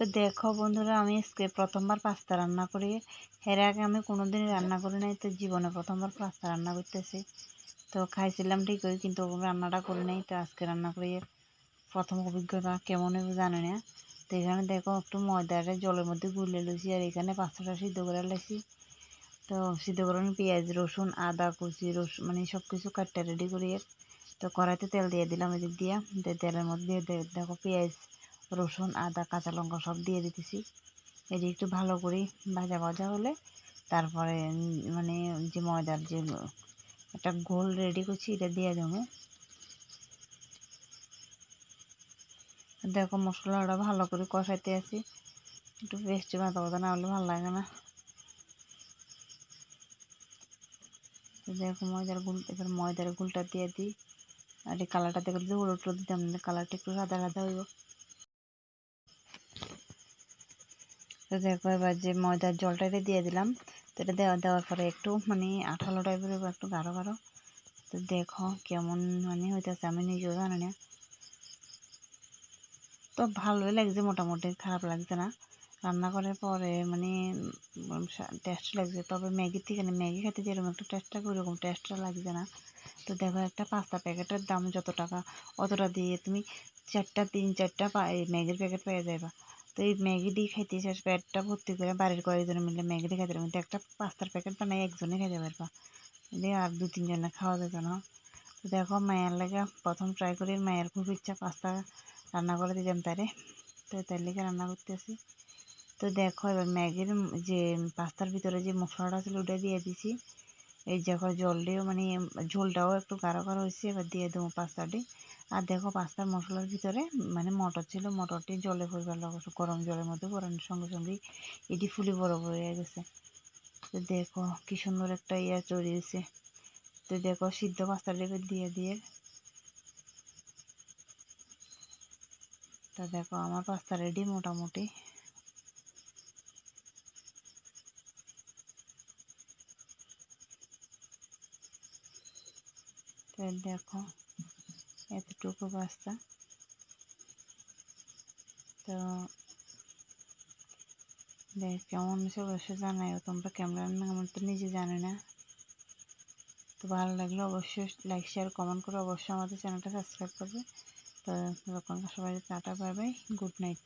তো দেখো বন্ধুরা, আমি আজকে প্রথমবার পাস্তা রান্না করি। এর আগে আমি কোনোদিন রান্না করি নাই, তো জীবনে প্রথমবার পাস্তা রান্না করতেছি। তো খাইছিলাম ঠিকই, কিন্তু রান্নাটা করি নাই, তো আজকে রান্না করি প্রথম অভিজ্ঞতা কেমন হবে জানি না। তো এখানে দেখো একটু ময়দাটা জলের মধ্যে গুলে লুছি আর এখানে পাস্তাটা সিদ্ধ করে লেছি। তো সিদ্ধ করে পেঁয়াজ, রসুন, আদা, কুচি রসুন মানে সব কিছু কাটটা রেডি করিয়ে তো কড়াইতে তেল দিয়ে দিলাম এদিক দিয়ে তেলের মধ্যে দেখো পেঁয়াজ রসুন, আদা, কাঁচা লঙ্কা সব দিয়ে দিতেছি। এটি একটু ভালো করে ভাজা ভাজা হলে তারপরে মানে যে ময়দার যে একটা গোল রেডি করছি, এটা দিয়ে দেবো। দেখো মশলাটা ভালো করে কষাইতে আছি। একটু পেস্ট বাঁধা বাঁধা না হলে ভালো লাগে না। দেখো ময়দার গুল, এবার ময়দার গুলটা দিয়ে দিই। আর এই কালারটা দেখলে যদি উলট দিতাম কালারটা একটু সাদা সাদা হইব। তো দেখো এবার যে ময়দার জলটা এটা দিয়ে দিলাম তো এটা দেওয়া দেওয়ার পরে একটু মানে আঠালো টাইপের একটু গাঢ় গাঢ়। তো দেখো কেমন মানে হইতেছে, আমি নিজেও জানি না। তো ভালোই লাগছে মোটামুটি, খারাপ লাগছে না। রান্না করার পরে মানে টেস্ট লাগছে। তবে ম্যাগির থেকে না, ম্যাগি খেতে যেরকম একটু টেস্ট লাগে ওরকম টেস্টটা লাগছে না। তো দেখো একটা পাস্তা প্যাকেটের দাম যত টাকা, অতটা দিয়ে তুমি চারটা, তিন, চারটা ম্যাগির প্যাকেট পেয়ে যাবা তো এই ম্যাগি দিয়ে খাইতে শেষ পেটটা ভর্তি করে বাড়ির কয়েকজন মিলে ম্যাগি দিয়ে খাইতে কিন্তু একটা পাস্তার প্যাকেট বানাই একজনে খাইতে পারবা। দিয়ে আর দু তিনজনে খাওয়া যেত না। তো দেখো, মায়ের লাগে প্রথম ট্রাই করি, মায়ের খুব ইচ্ছা পাস্তা রান্না করে দিতাম তারে। তো তার লেগে রান্না করতেছি। তো দেখো, এবার ম্যাগির যে পাস্তার ভিতরে যে মশলাটা ছিল ওটা দিয়ে দিছি। এই দেখো জল দিয়েও মানে ঝোলটাও একটু গাঢ় গাঢ় হয়েছে, এবার দিয়ে দেবো পাস্তাটি আর দেখো পাস্তার মশলার ভিতরে মানে মটর ছিল, মটরটি জলে পরিবার গরম জলের মধ্যে পরানোর সঙ্গে সঙ্গেই এটি ফুলি বড় হয়ে গেছে। তো দেখো কি সুন্দর একটা ইয়া হয়েছে। তো দেখো সিদ্ধ পাস্তাটি দিয়ে দিয়ে। তো দেখো আমার পাস্তা রেডি মোটামুটি। তো দেখো, এতটুকু পাস্তা তো দেখ, কেমন হয়েছে অবশ্যই জানাই তোমরা ক্যামেরা আমার তো নিজে জানে না। তো ভালো লাগলে অবশ্যই লাইক শেয়ার কমেন্ট করে অবশ্যই আমাদের চ্যানেলটা সাবস্ক্রাইব করবে। তো তখন সবাই টাটা বাই গুড নাইট